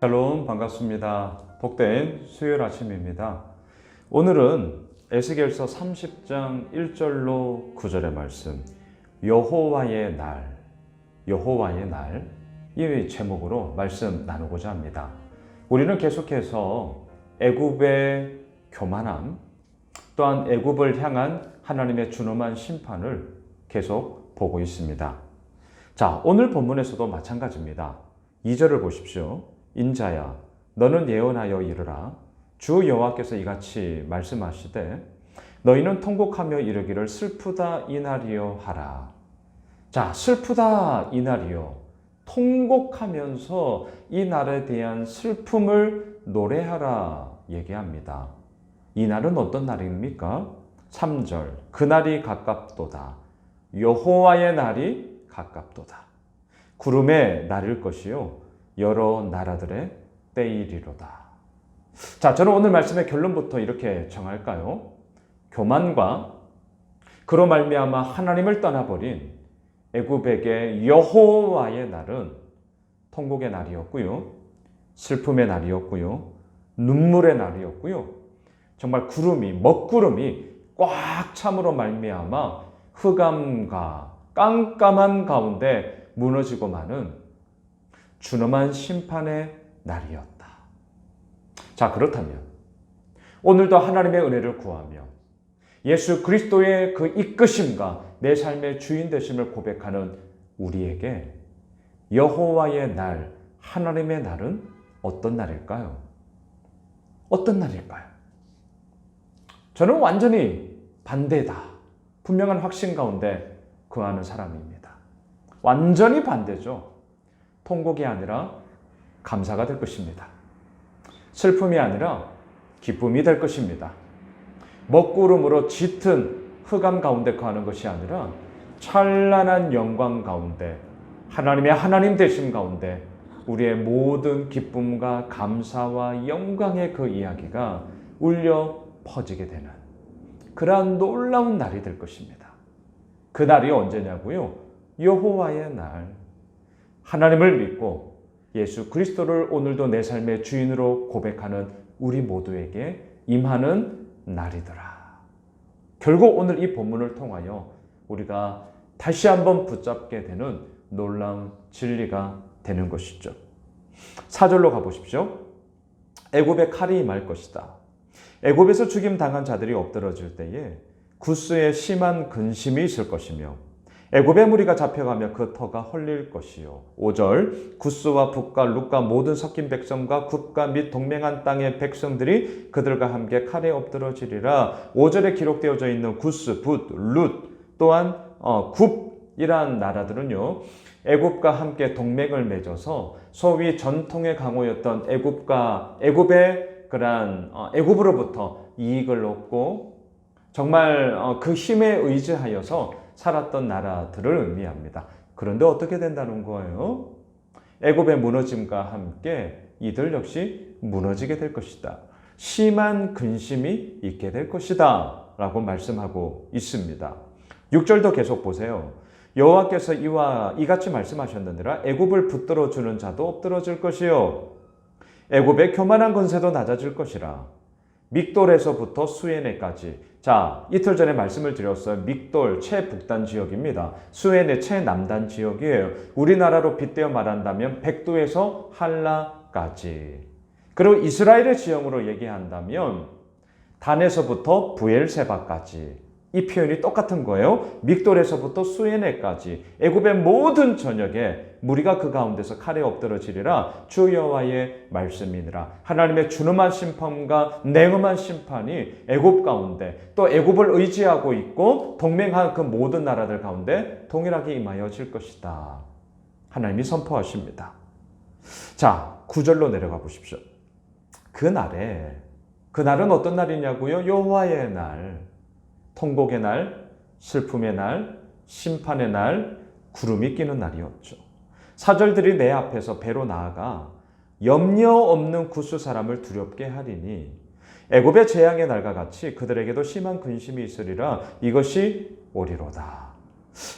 샬롬 반갑습니다. 복된 수요일 아침입니다. 오늘은 에스겔서 30장 1절로 9절의 말씀 여호와의 날 여호와의 날 이 제목으로 말씀 나누고자 합니다. 우리는 계속해서 애굽의 교만함 또한 애굽을 향한 하나님의 준엄한 심판을 계속 보고 있습니다. 자, 오늘 본문에서도 마찬가지입니다. 2절을 보십시오. 인자야 너는 예언하여 이르라. 주 여호와께서 이같이 말씀하시되 너희는 통곡하며 이르기를 슬프다 이날이여 하라. 자 슬프다 이날이여 통곡하면서 이 날에 대한 슬픔을 노래하라 얘기합니다. 이 날은 어떤 날입니까? 3절 그날이 가깝도다. 여호와의 날이 가깝도다. 구름의 날일 것이요 여러 나라들의 때이리로다. 자, 저는 오늘 말씀의 결론부터 이렇게 정할까요? 교만과 그로 말미암아 하나님을 떠나버린 애굽에게 여호와의 날은 통곡의 날이었고요. 슬픔의 날이었고요. 눈물의 날이었고요. 정말 구름이 먹구름이 꽉 참으로 말미암아 흑암과 깜깜한 가운데 무너지고 마는 준엄한 심판의 날이었다. 자, 그렇다면 오늘도 하나님의 은혜를 구하며 예수 그리스도의 그 이끄심과 내 삶의 주인 되심을 고백하는 우리에게 여호와의 날, 하나님의 날은 어떤 날일까요? 어떤 날일까요? 저는 완전히 반대다. 분명한 확신 가운데 거하는 사람입니다. 완전히 반대죠. 통곡이 아니라 감사가 될 것입니다. 슬픔이 아니라 기쁨이 될 것입니다. 먹구름으로 짙은 흑암 가운데 거하는 것이 아니라 찬란한 영광 가운데 하나님의 하나님 되심 가운데 우리의 모든 기쁨과 감사와 영광의 그 이야기가 울려 퍼지게 되는 그러한 놀라운 날이 될 것입니다. 그 날이 언제냐고요? 여호와의 날. 하나님을 믿고 예수 그리스도를 오늘도 내 삶의 주인으로 고백하는 우리 모두에게 임하는 날이더라. 결국 오늘 이 본문을 통하여 우리가 다시 한번 붙잡게 되는 놀라운 진리가 되는 것이죠. 사절로 가보십시오. 애굽의 칼이 임할 것이다. 애굽에서 죽임 당한 자들이 엎드러질 때에 구스에 심한 근심이 있을 것이며 애굽의 무리가 잡혀가며 그 터가 헐릴 것이요. 5절 구스와 북과 룻과 모든 섞인 백성과 굽과 및 동맹한 땅의 백성들이 그들과 함께 칼에 엎드러지리라. 5절에 기록되어져 있는 구스, 붓, 룻 또한 어, 굽이란 나라들은요. 애굽과 함께 동맹을 맺어서 소위 전통의 강호였던 애굽과 애굽의 그러한 어, 애굽으로부터 이익을 얻고 정말 어, 그 힘에 의지하여서 살았던 나라들을 의미합니다. 그런데 어떻게 된다는 거예요? 애굽의 무너짐과 함께 이들 역시 무너지게 될 것이다. 심한 근심이 있게 될 것이다. 라고 말씀하고 있습니다. 6절도 계속 보세요. 여호와께서 이와 이같이 말씀하셨느니라 애굽을 붙들어 주는 자도 엎드러질 것이요 애굽의 교만한 권세도 낮아질 것이라 믹돌에서부터 수에네까지 자, 이틀 전에 말씀을 드렸어요. 믹돌 최북단 지역입니다. 수에네 최남단 지역이에요. 우리나라로 빗대어 말한다면 백도에서 한라까지. 그리고 이스라엘의 지형으로 얘기한다면 단에서부터 부엘세바까지. 이 표현이 똑같은 거예요. 믹돌에서부터 수에네까지 애굽의 모든 전역에 무리가 그 가운데서 칼에 엎드러지리라 주 여호와의 말씀이니라. 하나님의 준엄한 심판과 냉엄한 심판이 애굽 가운데 또 애굽을 의지하고 있고 동맹한 그 모든 나라들 가운데 동일하게 임하여질 것이다. 하나님이 선포하십니다. 자, 구절로 내려가 보십시오. 그 날에 그 날은 어떤 날이냐고요? 여호와의 날, 통곡의 날, 슬픔의 날, 심판의 날, 구름이 끼는 날이었죠. 사절들이 내 앞에서 배로 나아가 염려 없는 구스 사람을 두렵게 하리니 애굽의 재앙의 날과 같이 그들에게도 심한 근심이 있으리라 이것이 오리로다.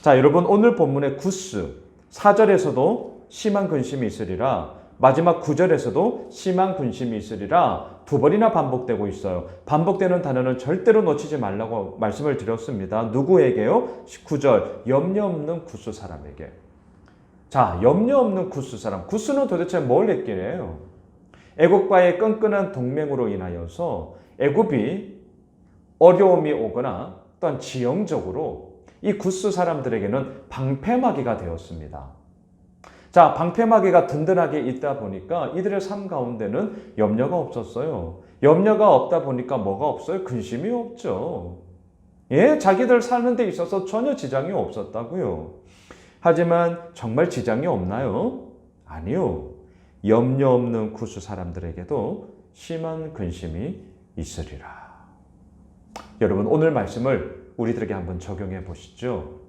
자, 여러분 오늘 본문의 구스 4절에서도 심한 근심이 있으리라 마지막 9절에서도 심한 근심이 있으리라 두 번이나 반복되고 있어요. 반복되는 단어는 절대로 놓치지 말라고 말씀을 드렸습니다. 누구에게요? 9절 염려 없는 구스 사람에게. 자, 염려 없는 구스 사람. 구스는 도대체 뭘 했기래요? 애국과의 끈끈한 동맹으로 인하여서 애굽이 어려움이 오거나 또한 지형적으로 이 구스 사람들에게는 방패막이가 되었습니다. 자, 방패막이가 든든하게 있다 보니까 이들의 삶 가운데는 염려가 없었어요. 염려가 없다 보니까 뭐가 없어요? 근심이 없죠. 예, 자기들 사는 데 있어서 전혀 지장이 없었다고요. 하지만 정말 지장이 없나요? 아니요. 염려 없는 구수 사람들에게도 심한 근심이 있으리라. 여러분, 오늘 말씀을 우리들에게 한번 적용해 보시죠.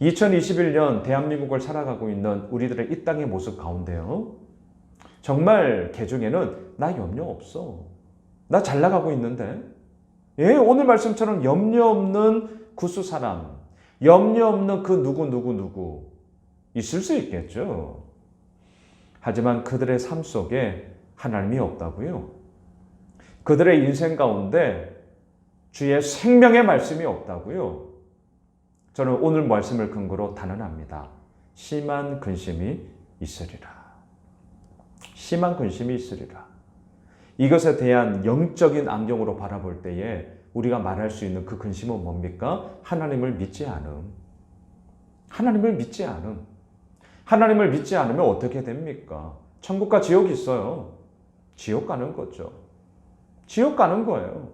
2021년 대한민국을 살아가고 있는 우리들의 이 땅의 모습 가운데요. 정말 개중에는 나 염려 없어. 나 잘 나가고 있는데. 예, 오늘 말씀처럼 염려 없는 구수 사람, 염려 없는 그 누구 누구 누구 있을 수 있겠죠. 하지만 그들의 삶 속에 하나님이 없다고요. 그들의 인생 가운데 주의 생명의 말씀이 없다고요. 저는 오늘 말씀을 근거로 단언합니다. 심한 근심이 있으리라. 심한 근심이 있으리라. 이것에 대한 영적인 안경으로 바라볼 때에 우리가 말할 수 있는 그 근심은 뭡니까? 하나님을 믿지 않음. 하나님을 믿지 않음. 하나님을 믿지 않으면 어떻게 됩니까? 천국과 지옥이 있어요. 지옥 가는 거죠. 지옥 가는 거예요.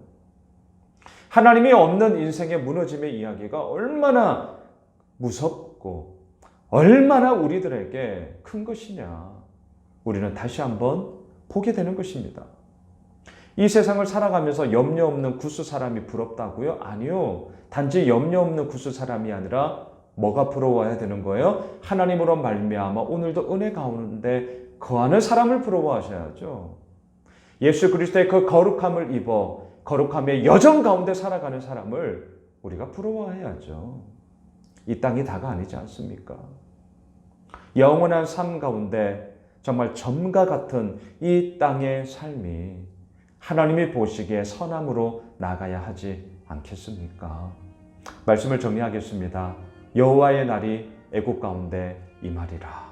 하나님이 없는 인생의 무너짐의 이야기가 얼마나 무섭고 얼마나 우리들에게 큰 것이냐. 우리는 다시 한번 보게 되는 것입니다. 이 세상을 살아가면서 염려 없는 구수 사람이 부럽다고요? 아니요. 단지 염려 없는 구수 사람이 아니라 뭐가 부러워야 되는 거예요? 하나님으로 말미암아 오늘도 은혜 가운데 거하는 사람을 부러워하셔야죠. 예수 그리스도의 그 거룩함을 입어 거룩함의 여정 가운데 살아가는 사람을 우리가 부러워해야죠. 이 땅이 다가 아니지 않습니까? 영원한 삶 가운데 정말 점과 같은 이 땅의 삶이 하나님이 보시기에 선함으로 나가야 하지 않겠습니까? 말씀을 정리하겠습니다. 여호와의 날이 애국 가운데 임하리라.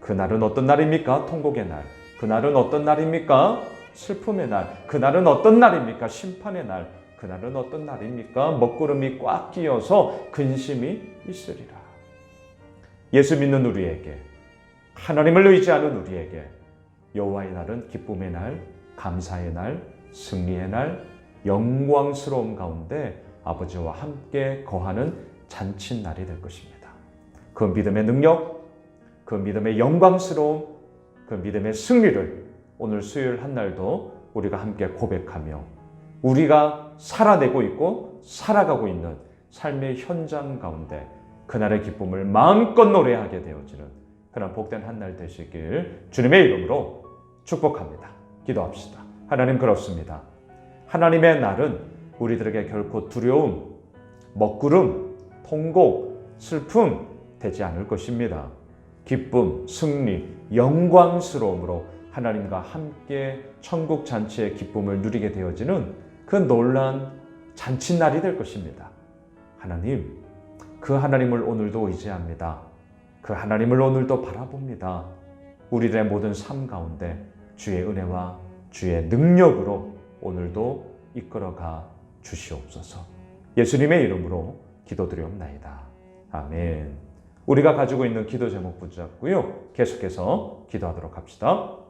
그날은 어떤 날입니까? 통곡의 날. 그날은 어떤 날입니까? 슬픔의 날. 그날은 어떤 날입니까? 심판의 날. 그날은 어떤 날입니까? 먹구름이 꽉 끼어서 근심이 있으리라. 예수 믿는 우리에게 하나님을 의지하는 우리에게 여호와의 날은 기쁨의 날, 감사의 날, 승리의 날, 영광스러움 가운데 아버지와 함께 거하는 잔칫날이 될 것입니다. 그 믿음의 능력, 그 믿음의 영광스러움, 그 믿음의 승리를 오늘 수요일 한 날도 우리가 함께 고백하며 우리가 살아내고 있고 살아가고 있는 삶의 현장 가운데 그날의 기쁨을 마음껏 노래하게 되어지는 그런 복된 한 날 되시길 주님의 이름으로 축복합니다. 기도합시다. 하나님 그렇습니다. 하나님의 날은 우리들에게 결코 두려움, 먹구름, 통곡, 슬픔 되지 않을 것입니다. 기쁨, 승리, 영광스러움으로 하나님과 함께 천국 잔치의 기쁨을 누리게 되어지는 그 놀란 잔칫날이 될 것입니다. 하나님, 그 하나님을 오늘도 의지합니다. 그 하나님을 오늘도 바라봅니다. 우리들의 모든 삶 가운데 주의 은혜와 주의 능력으로 오늘도 이끌어가 주시옵소서. 예수님의 이름으로 기도드리옵나이다. 아멘. 우리가 가지고 있는 기도 제목 붙잡고요. 계속해서 기도하도록 합시다.